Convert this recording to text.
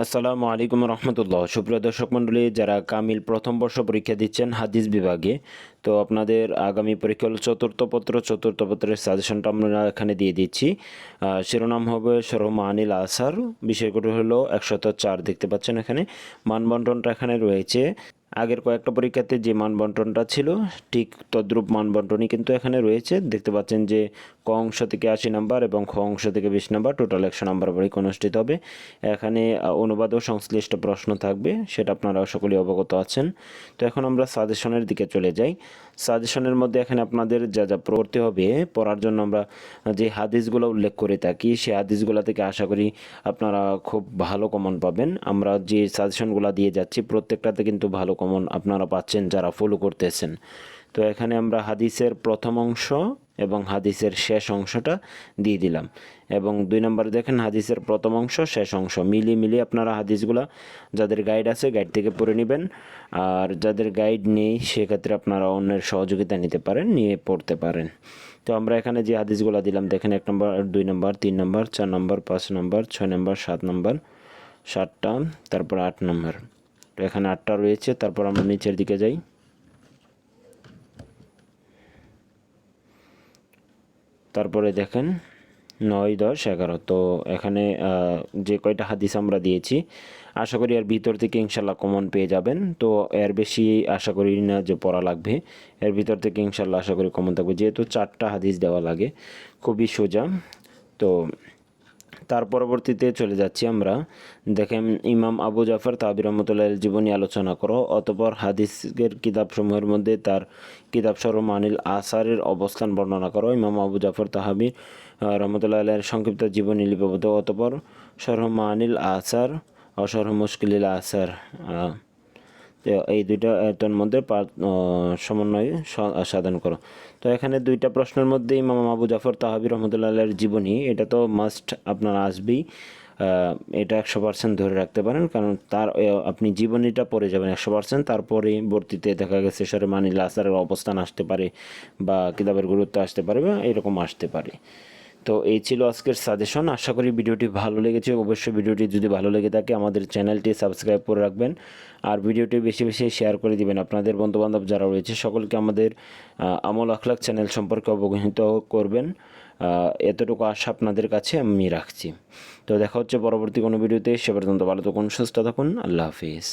আসসালামু আলাইকুম রহমতুল্লাহ। সুপ্রিয় দর্শক মণ্ডলী, যারা কামিল প্রথম বর্ষ পরীক্ষা দিচ্ছেন হাদিস বিভাগে, তো আপনাদের আগামী পরীক্ষা হল চতুর্থ পত্র। চতুর্থ পত্রের সাজেশনটা আমরা এখানে দিয়ে দিচ্ছি। শিরোনাম হবে সরমা আনিল আসার। বিষয়গুলো হলো একশত চার দেখতে পাচ্ছেন এখানে। মানবন্টনটা এখানে রয়েছে। আগের কয়েকটা পরীক্ষাতে যে মানবন্টনটা ছিল, ঠিক তদ্রূপ মানবন্টনই কিন্তু এখানে রয়েছে। দেখতে পাচ্ছেন যে ক অংশ থেকে আশি নাম্বার এবং খ অংশ থেকে বিশ নাম্বার, টোটাল একশো নাম্বার পরীক্ষা অনুষ্ঠিত হবে। এখানে অনুবাদ ও সংশ্লিষ্ট প্রশ্ন থাকবে, সেটা আপনারা সকলেই অবগত আছেন। তো এখন আমরা সাজেশনের দিকে চলে যাই। সাজেশনের মধ্যে এখানে আপনাদের যা যা পড়তে হবে, পড়ার জন্য আমরা যে হাদিসগুলো উল্লেখ করে থাকি, সেই হাদিসগুলো থেকে আশা করি আপনারা খুব ভালো কমন পাবেন। আমরা যে সাজেশনগুলো দিয়ে যাচ্ছি, প্রত্যেকটাতে কিন্তু ভালো কমন আপনারা পাচ্ছেন যারা ফলো করতেছেন। তো এখানে আমরা হাদিসের প্রথম অংশ এবং হাদিসের শেষ অংশটা দিয়ে দিলাম। এবং দুই নম্বরে দেখেন, হাদিসের প্রথম অংশ, শেষ অংশ। মিলিয়ে মিলিয়ে আপনারা হাদিসগুলা যাদের গাইড আছে গাইড থেকে পড়ে নেবেন। আর যাদের গাইড নেই, সেক্ষেত্রে আপনারা অন্যের সহযোগিতা নিতে পারেন, নিয়ে পড়তে পারেন। তো আমরা এখানে যে হাদিসগুলো দিলাম, দেখেন এক নম্বর, দুই নম্বর, তিন নম্বর, চার নম্বর, পাঁচ নম্বর, ছয় নম্বর, সাত নম্বর, সাতটা, তারপর আট নম্বর। তো এখানে আটটা রয়েছে, তারপর আমরা নিচের দিকে যাই। তারপরে দেখেন নয়, দশ, এগারো। তো এখানে যে কয়টা হাদিস আমরা দিয়েছি, আশা করি এর ভিতর থেকে ইনশাল্লাহ কমন পেয়ে যাবেন। তো এর বেশি আশা করি না যে পড়া লাগবে। এর ভিতর থেকে ইনশাল্লাহ আশা করি কমন থাকবে। যেহেতু চারটা হাদিস দেওয়া লাগে, খুবই সোজা। তো তার পরবর্তীতে চলে যাচ্ছি আমরা। দেখেন, ইমাম আবু জাফর তাবির রহমতুল্লাহ জীবনী আলোচনা করো, অতপর হাদিসের কিতাবসমূহের মধ্যে তার কিতাব সরমানিল আসারের অবস্থান বর্ণনা করো, ইমাম আবু জাফর তাহাবির রহমতুল্লাহ আল্লাহের সংক্ষিপ্ত জীবনী লিপিবদ্ধ, অতপর সরমানিল আসার অসরহ মুশকিলিল আসার এই দুইটা এতর মধ্যে সমন্বয় সাধন করো। তো এখানে দুইটা প্রশ্নের মধ্যে ইমাম আবু জাফর তাহাবি রহমতুল্লাহ আল্লাহর জীবনী, এটা তো মাস্ট আপনার আসবেই। এটা একশো পার্সেন্ট ধরে রাখতে পারেন, কারণ তার আপনি জীবনীটা পড়ে যাবেন একশো পার্সেন্ট তারপরে বর্তিতে দেখা গেছে সরে মানিল আসারের অবস্থান আসতে পারে বা কিতাবের গুরুত্ব আসতে পারে বা এরকম আসতে পারে। তো এই ছিল আজকের সাজেশন আশা করি ভিডিওটি ভালো লেগেছে। অবশ্যই ভিডিওটি যদি ভালো লেগে থাকে, আমাদের চ্যানেলটি সাবস্ক্রাইব করে রাখবেন। আর ভিডিওটি বেশি বেশি শেয়ার করে দিবেন। আপনাদের বন্ধুবান্ধব যারা রয়েছে, সকলকে আমাদের আমল আখলাক চ্যানেল সম্পর্কে অবহিত করবেন। এতটুকু আশা আপনাদের কাছে আমি রাখছি। তো দেখা হচ্ছে পরবর্তী কোনো ভিডিওতে। সে পর্যন্ত ভালো থাকুন, সুস্থ থাকুন। আল্লাহ হাফিজ।